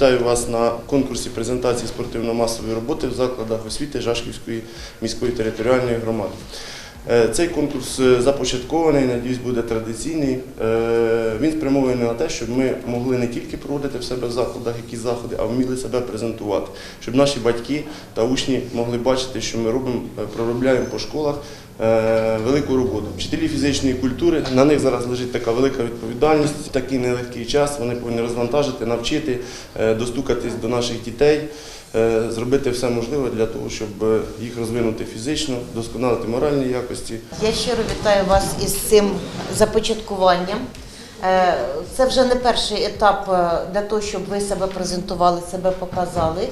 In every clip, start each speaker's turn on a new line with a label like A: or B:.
A: вітаю вас на конкурсі презентації спортивно-масової роботи в закладах освіти Жашківської міської територіальної громади. Е, Цей конкурс е, започаткований, надіюсь, буде традиційний. Е, Він спрямований на те, щоб ми могли не тільки проводити в себе в закладах якісь заходи, а вміли себе презентувати, щоб наші батьки та учні могли бачити, що ми робимо, проробляємо по школах велику роботу. Вчителі фізичної культури на них зараз лежить така велика відповідальність. Такий нелегкий час вони повинні розвантажити, навчити, достукатись до наших дітей, зробити все можливе для того, щоб е, їх розвинути фізично, досконалити моральні якості.
B: Я щиро вітаю вас із цим започаткуванням. Е, Це вже не перший етап е, для того, щоб ви себе презентували, себе показали.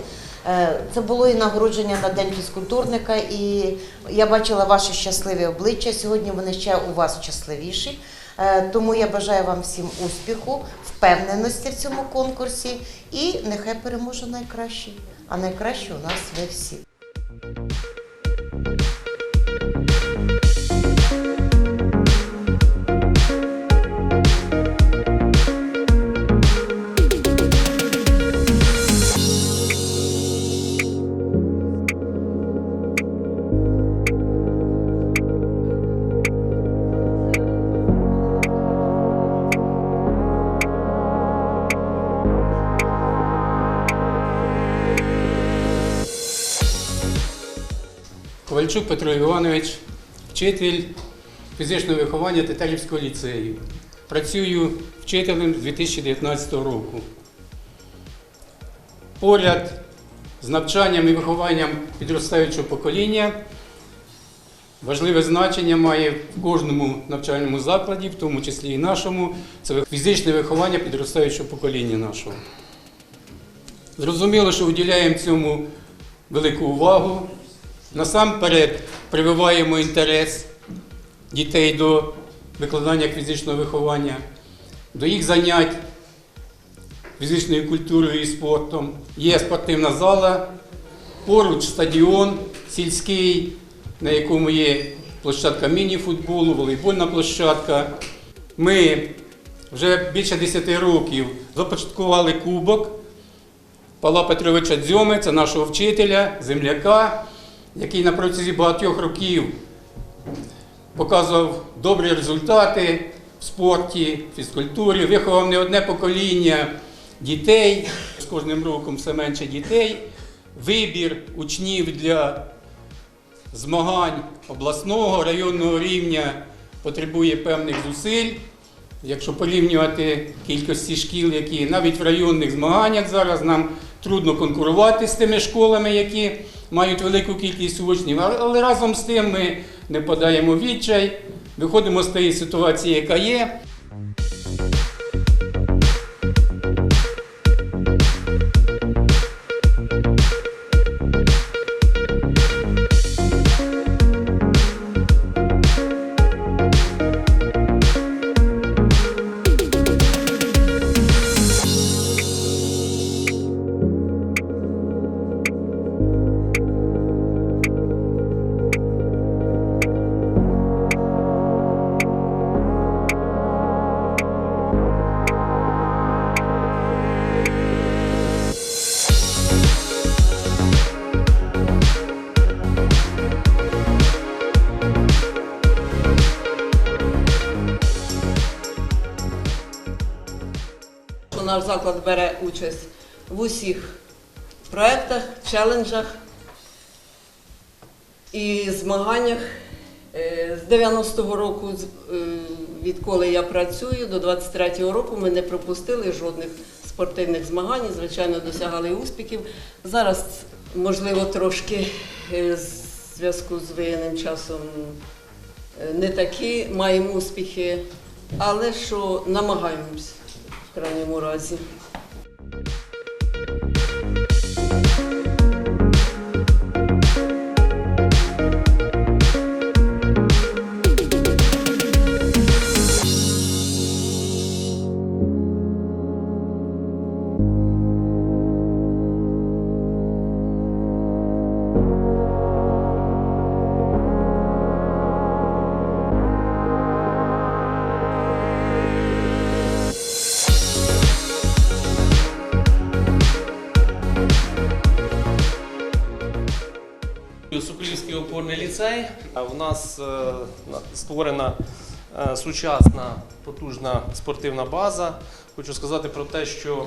B: Е, Це було і нагородження на День фізкультурника, і я бачила ваші щасливі обличчя. Сьогодні вони ще у вас щасливіші. Е, Тому я бажаю вам всім успіху, впевненості в цьому конкурсі і нехай переможе найкращий. А найкраще у нас ви всі.
C: Ковальчук Петро Іванович, вчитель фізичного виховання Тетерівського ліцею. Працюю вчителем з 2019 року. Поряд з навчанням і вихованням підростаючого покоління важливе значення має в кожному навчальному закладі, в тому числі і нашому, це фізичне виховання підростаючого покоління нашого. Зрозуміло, що уділяємо цьому велику увагу. Насамперед прививаємо інтерес дітей до викладання фізичного виховання, до їх занять фізичною культурою і спортом. Є спортивна зала, поруч стадіон сільський, на якому є площадка міні-футболу, волейбольна площадка. Ми вже більше 10 років започаткували кубок Павла Петровича Дзьоми, це нашого вчителя, земляка, який на протязі багатьох років показував добрі результати в спорті, фізкультурі, виховав не одне покоління дітей, з кожним роком все менше дітей. Вибір учнів для змагань обласного, районного рівня потребує певних зусиль. Якщо порівнювати кількості шкіл, які навіть в районних змаганнях зараз нам трудно конкурувати з тими школами, які мають велику кількість учнів, але але разом з тим ми не подаємо відчай, виходимо з тієї ситуації, яка є.
D: Наш заклад бере участь в усіх проєктах, челенджах і змаганнях. Е, З 90-го року, е, відколи я працюю, до 23-го року ми не пропустили жодних спортивних змагань, звичайно, досягали успіхів. Зараз, можливо, трошки е, в зв'язку з воєнним часом е, не такі маємо успіхи, але що намагаємось в крайньому разі.
E: Соколівський ліцей. У нас е, створена е, сучасна потужна спортивна база. Хочу сказати про те, що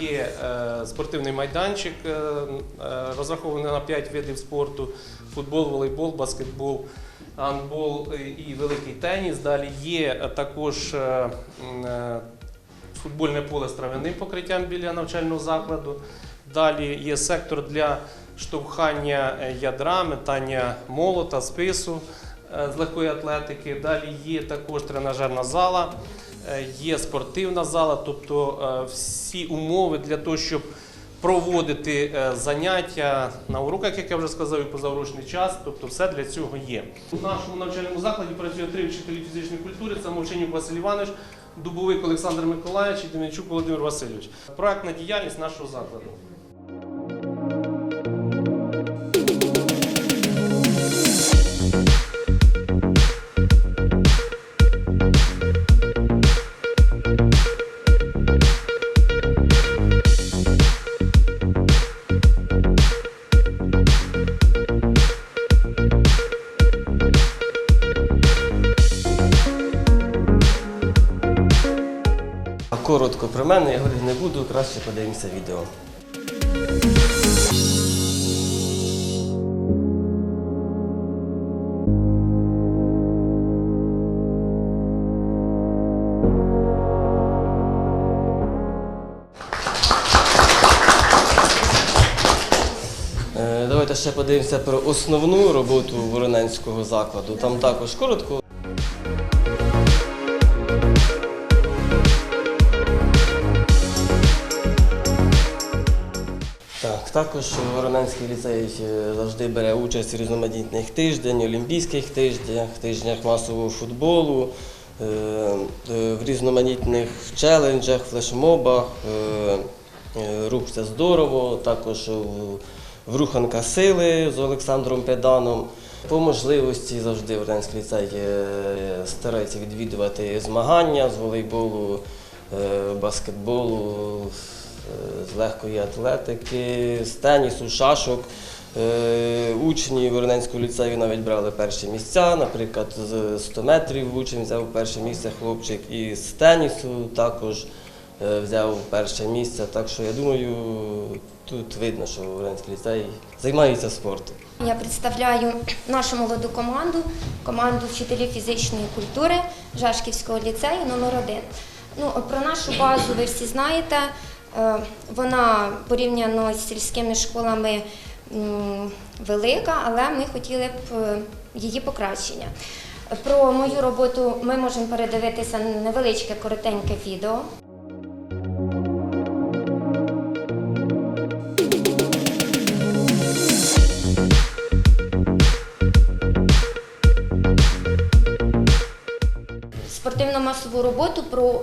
E: є е, спортивний майданчик, е, е, розрахований на 5 видів спорту: футбол, волейбол, баскетбол, гандбол е, і великий теніс. Далі є е, також е, е, футбольне поле з трав'яним покриттям біля навчального закладу. Далі є сектор для штовхання е, ядра, метання молота, спису е, з легкої атлетики. Далі є також тренажерна зала, е, є спортивна зала, тобто всі умови для того, щоб проводити заняття на уроках, як я вже сказав, і позаурочний час, тобто все для цього є. У нашому навчальному закладі працює три вчителі фізичної культури: це Мовченюк Василь Іванович, Дубовик Олександр Миколаївич і Дем'янчук Володимир Васильович. Проектна діяльність нашого закладу.
F: Коротко про мене, я говорити не буду, краще подивимося відео. Е, Давайте ще подивимося про основну роботу Вороненського закладу. Там також коротко. Також Вороненський ліцей е, завжди бере участь у різноманітних тиждень, олімпійських тижнях, тижнях масового футболу, е, е, в різноманітних челенджах, флешмобах. Рух це здорово, також в- руханка сили з Олександром Педаном. По можливості завжди Вороненський ліцей старається відвідувати змагання з волейболу, баскетболу, з легкої атлетики, з тенісу, шашок. Е, Учні Вороненського ліцею навіть брали перші місця. Наприклад, з 100 метрів учень взяв перше місце хлопчик, і з тенісу також е, взяв перше місце. Так що я думаю, тут видно, що Вороненський ліцей займається спортом.
G: Я представляю нашу молоду команду, команду вчителів фізичної культури Жашківського ліцею номер 1 Ну, про нашу базу ви всі знаєте. Е, Вона порівняно з сільськими школами велика, але ми хотіли б е, її покращення. Про мою роботу ми можемо передивитися невеличке коротеньке відео. спортивно-масову роботу, про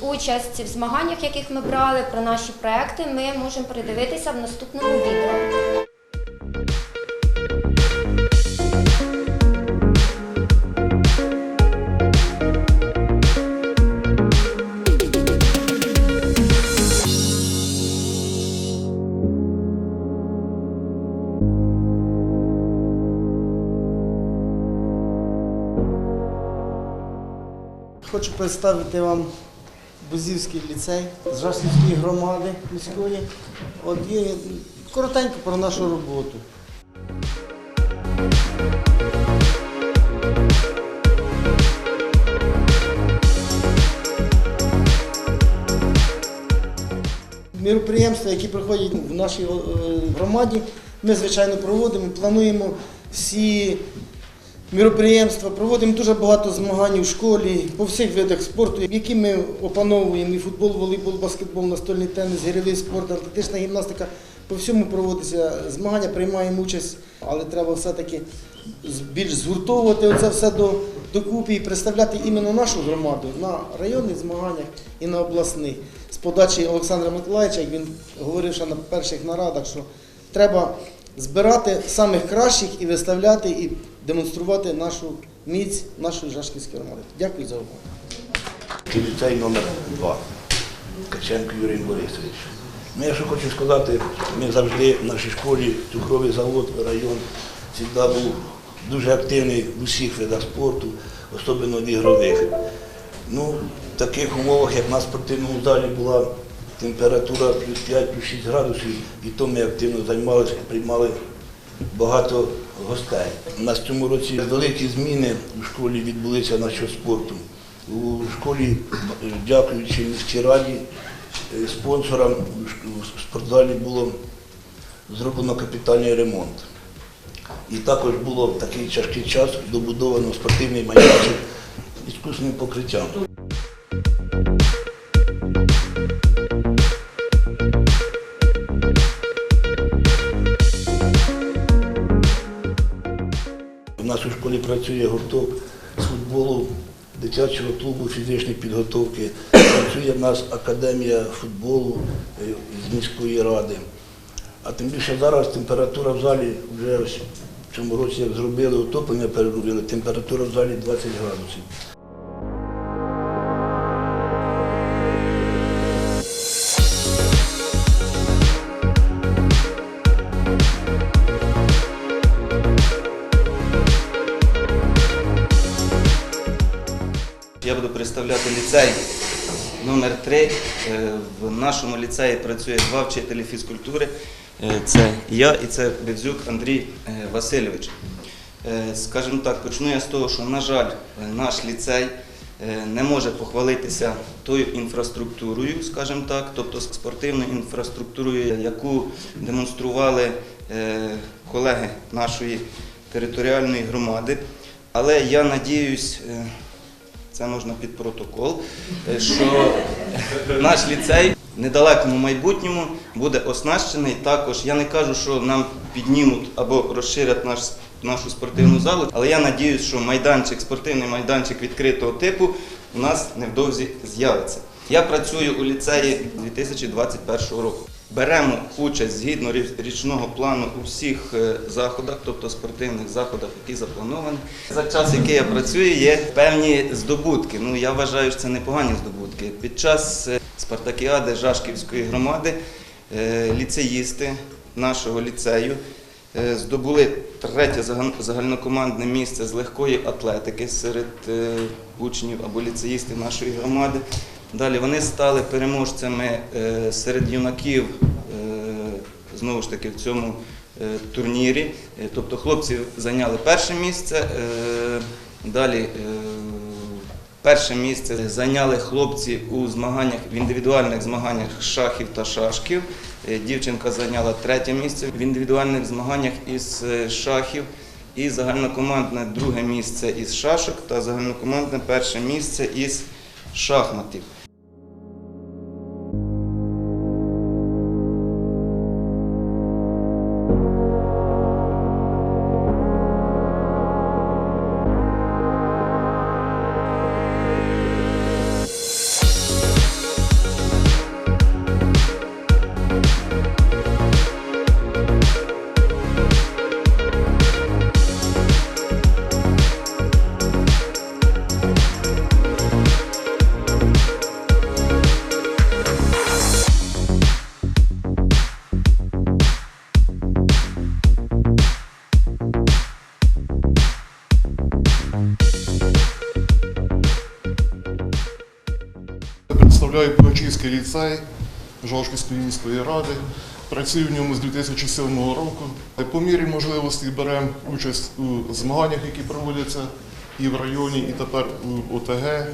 G: участь в змаганнях, яких ми брали, про наші проекти, ми можемо передивитися в наступному відео.
H: Хочу представити вам Бузівський ліцей з Жашківської громади міської. От і коротенько про нашу роботу. Міроприємства, які проходять в нашій е, громаді, ми, звичайно, проводимо, плануємо всі міроприємства, проводимо дуже багато змагань у школі по всіх видах спорту, які ми опановуємо і футбол, волейбол, баскетбол, настольний теніс, гірьовий спорт, атлетична гімнастика. По всьому проводяться змагання, приймаємо участь, але треба все-таки більш згуртовувати це все до, докупі і представляти іменно нашу громаду на районних змаганнях і на обласних. З подачі Олександра Миколаївича, як він говорив ще на перших нарадах, що треба збирати самих кращих і виставляти і демонструвати нашу міць нашої Жашківської громади. Дякую за увагу.
I: Ліцей номер 2 Ткаченко Юрій Борисович. Ну, я що хочу сказати, ми завжди в нашій школі, цукровий завод, район, завжди був дуже активний в усіх видах спорту, особливо в ігрових. Ну, в таких умовах, як на спортивному залі була температура плюс 5, плюс 6 градусів, і то ми активно займалися, приймали багато гостей. У нас в цьому році великі зміни у школі відбулися на спорту. У школі, дякуючи міській раді, е, спонсорам у спортзалі було зроблено капітальний ремонт. І також було в такий тяжкий час добудовано спортивний майданчик іскусним покриттям. Школі працює гурток з футболу, дитячого клубу фізичної підготовки. Працює в нас академія футболу е, з міської ради. А тим більше зараз температура в залі вже в цьому році, як зробили утоплення, переробили, температура в залі 20 градусів.
J: Ліцей номер 3 В нашому ліцеї працює два вчителі фізкультури. Е, Це я і це Бевзюк Андрій е, Васильович. Е, Скажімо так, почну я з того, що, на жаль, е, наш ліцей е, не може похвалитися тою інфраструктурою, скажімо так, тобто спортивною інфраструктурою, яку демонстрували е, колеги нашої територіальної громади. Але я надіюсь, е, це можна під протокол, е, що наш ліцей в недалекому майбутньому буде оснащений також. Я не кажу, що нам піднімуть або розширять наш, нашу спортивну залу, але я надіюсь, що майданчик, спортивний майданчик відкритого типу у нас невдовзі з'явиться. Я працюю у ліцеї 2021 року. Беремо участь згідно рі- річного плану у всіх е, заходах, тобто спортивних заходах, які заплановані. За час, який я працюю, є певні здобутки. Ну я вважаю, що це непогані здобутки. Під час е, спартакіади Жашківської громади е, ліцеїсти нашого ліцею здобули третє загальнокомандне місце з легкої атлетики серед учнів або ліцеїстів нашої громади. Далі вони стали переможцями е, серед юнаків е, знову ж таки в цьому е, турнірі. Тобто хлопці зайняли перше місце. Далі перше місце зайняли хлопці у змаганнях в індивідуальних змаганнях шахів та шашків. Дівчинка зайняла третє місце в індивідуальних змаганнях із шахів. І загальнокомандне друге місце із шашок та загальнокомандне перше місце із шахматів.
K: Представляю Погачівський ліцей Жовківської міської ради. Працюю в ньому з 2007 року. По мірі можливості беремо участь у змаганнях, які проводяться і в районі, і тепер у ОТГ.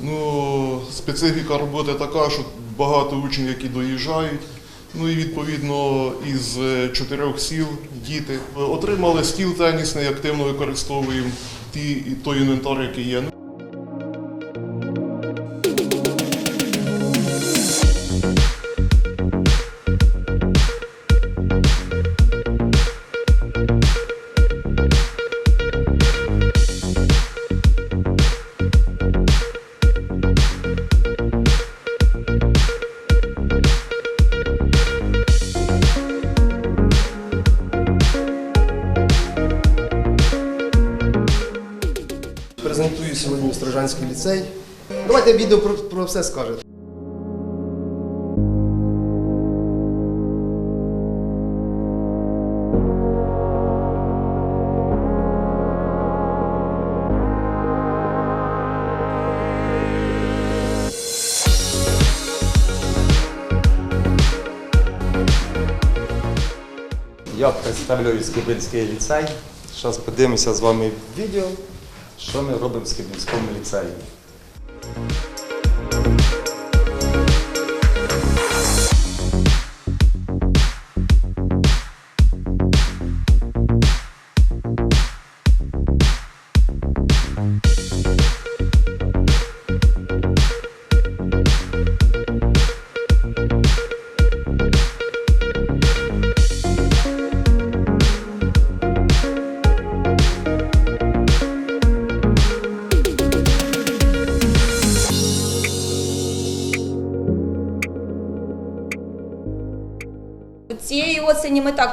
K: Ну, специфіка роботи така, що багато учнів, які доїжджають. Ну і відповідно із чотирьох сіл діти отримали стіл тенісний, активно використовуємо ті, той інвентар, який є.
L: Радянський ліцей. Давайте відео про, про все скаже.
M: Я представляю Скибинський ліцей. Зараз подивимося з вами відео що ми робимо з Скибинському ліцеї.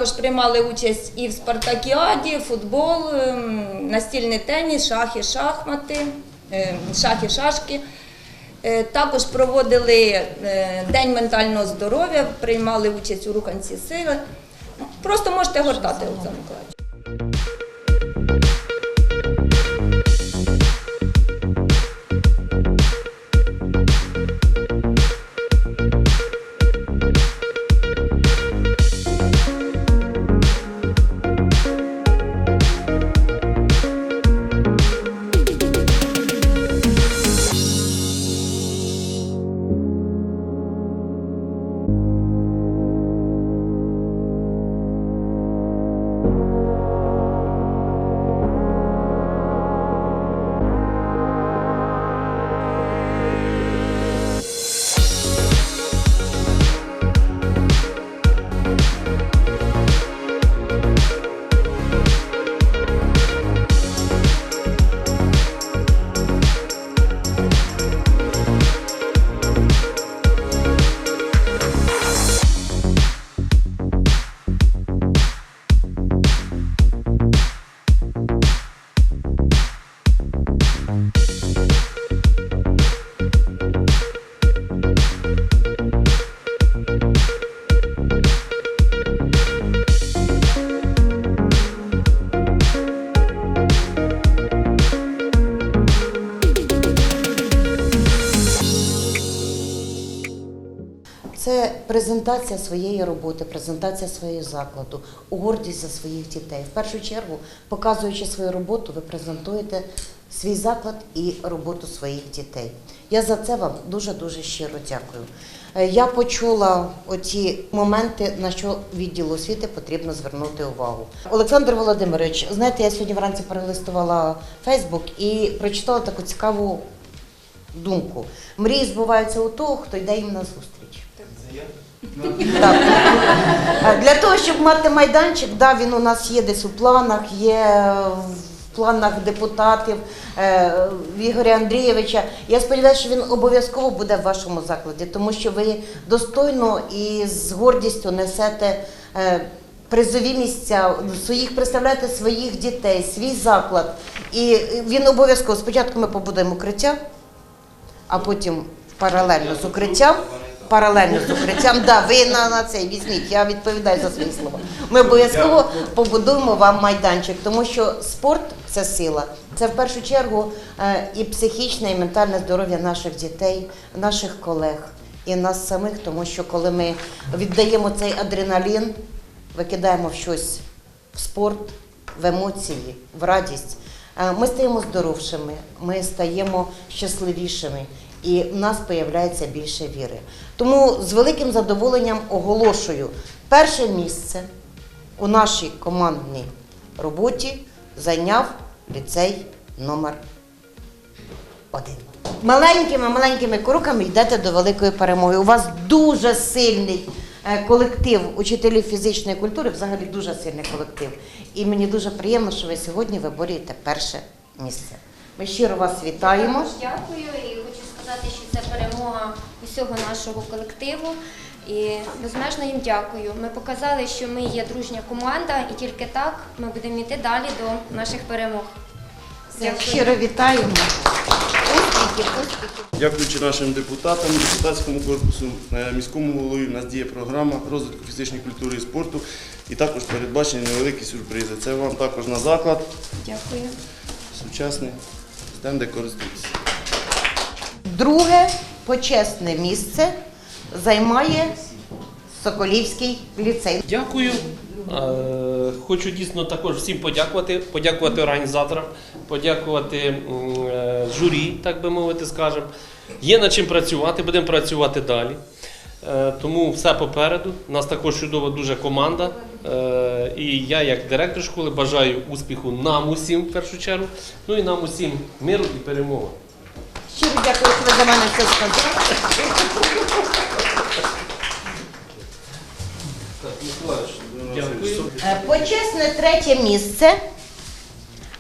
N: Також приймали участь і в спартакіаді, футбол, ем, настільний теніс, шахи, шахмати, ем, шахи, шашки. Е, Також проводили е, День ментального здоров'я, приймали участь у руханці сили. Просто можете гортати, Олександр Миколаївич.
B: Презентація своєї роботи, презентація своєї закладу, гордість за своїх дітей. В першу чергу, показуючи свою роботу, ви презентуєте свій заклад і роботу своїх дітей. Я за це вам дуже дуже щиро дякую. Е, Я почула оті моменти, на що відділу освіти потрібно звернути увагу. Олександр Володимирович, знаєте, я сьогодні вранці перелистувала Фейсбук і прочитала таку цікаву думку. Мрії збуваються у того, хто йде їм на зустріч. Так. Для того, щоб мати майданчик, да, він у нас є десь у планах, є в планах депутатів е, Ігоря Андрійовича. Я сподіваюся, що він обов'язково буде в вашому закладі, тому що ви достойно і з гордістю несете. е, Призові місця своїх представляєте своїх дітей, свій заклад. І він обов'язково спочатку ми побудуємо укриття, а потім паралельно з укриттям. Паралельно з укриттям, да, ви на, на це візьміть, я відповідаю за свої слова. Ми обов'язково побудуємо вам майданчик, тому що спорт це сила. Це в першу чергу е, і психічне, і ментальне здоров'я наших дітей, наших колег і нас самих, тому що коли ми віддаємо цей адреналін, викидаємо в щось в спорт, в емоції, в радість. Е, Ми стаємо здоровшими, ми стаємо щасливішими, і в нас появляється більше віри. Тому з великим задоволенням оголошую перше місце у нашій командній роботі зайняв ліцей номер один. Маленькими маленькими кроками йдете до великої перемоги. У вас дуже сильний е, колектив учителів фізичної культури, взагалі дуже сильний колектив. І мені дуже приємно, що ви сьогодні виборюєте перше місце. Ми щиро вас вітаємо.
G: Дякую сказати, що це перемога усього нашого колективу. І безмежно їм дякую. Ми показали, що ми є дружня команда, і тільки так ми будемо йти далі до наших перемог.
B: Все, щиро вітаємо. Успіхів, успіхів.
A: Дякуючи нашим депутатам, депутатському корпусу, е, міському голові, у нас діє програма розвитку фізичної культури і спорту. І також передбачені невеликі сюрпризи. Це вам також на заклад
G: Дякую.
A: сучасний, тем, користуйтесь.
B: Друге почесне місце займає Соколівський ліцей.
E: Дякую Е, Хочу дійсно також всім подякувати, подякувати організаторам, подякувати е, журі, так би мовити, скажемо. Є над чим працювати, будемо працювати далі. Е, Тому все попереду. У нас також чудова дуже команда. І я, як директор школи, бажаю успіху нам усім в першу чергу. Ну і нам усім миру і перемоги.
B: Щиро дякую, що ви за мене все сказали. Е, Почесне третє місце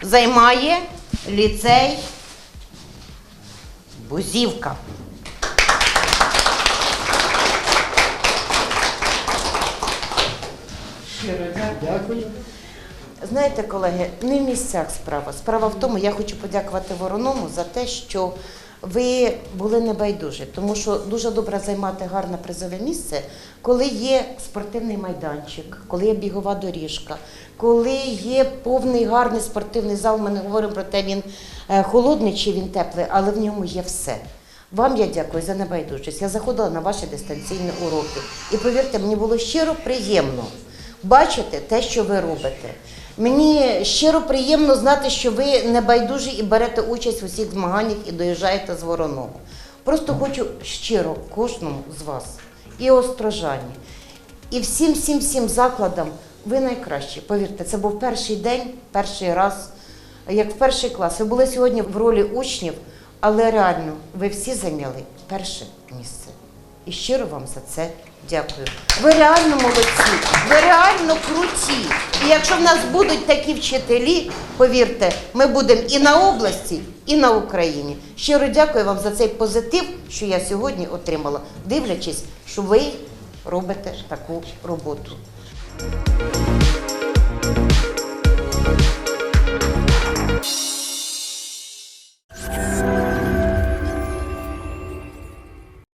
B: займає ліцей Бузівка. Щиро дякую. Знаєте, колеги, не в місцях справа. Справа в тому, я хочу подякувати Вороному за те, що ви були небайдужі, тому що дуже добре займати гарне призове місце, коли є спортивний майданчик, коли є бігова доріжка, коли є повний гарний спортивний зал. Ми не говоримо про те, він е, холодний чи він теплий, але в ньому є все. Вам я дякую за небайдужість. Я заходила на ваші дистанційні уроки. І повірте, мені було щиро приємно бачити те, що ви робите. Мені щиро приємно знати, що ви не байдужі і берете участь у всіх змаганнях і доїжджаєте з Вороного. Просто хочу щиро кожному з вас і Острожані, і всім, всім, всім закладам ви найкращі. Повірте, це був перший день, перший раз, як в перший клас. Ви були сьогодні в ролі учнів, але реально ви всі зайняли перше місце. І щиро вам за це дякую. Ви реально молодці, ви реально круті. І якщо в нас будуть такі вчителі, повірте, ми будемо і на області, і на Україні. Щиро дякую вам за цей позитив, що я сьогодні отримала, дивлячись, що ви робите таку роботу. you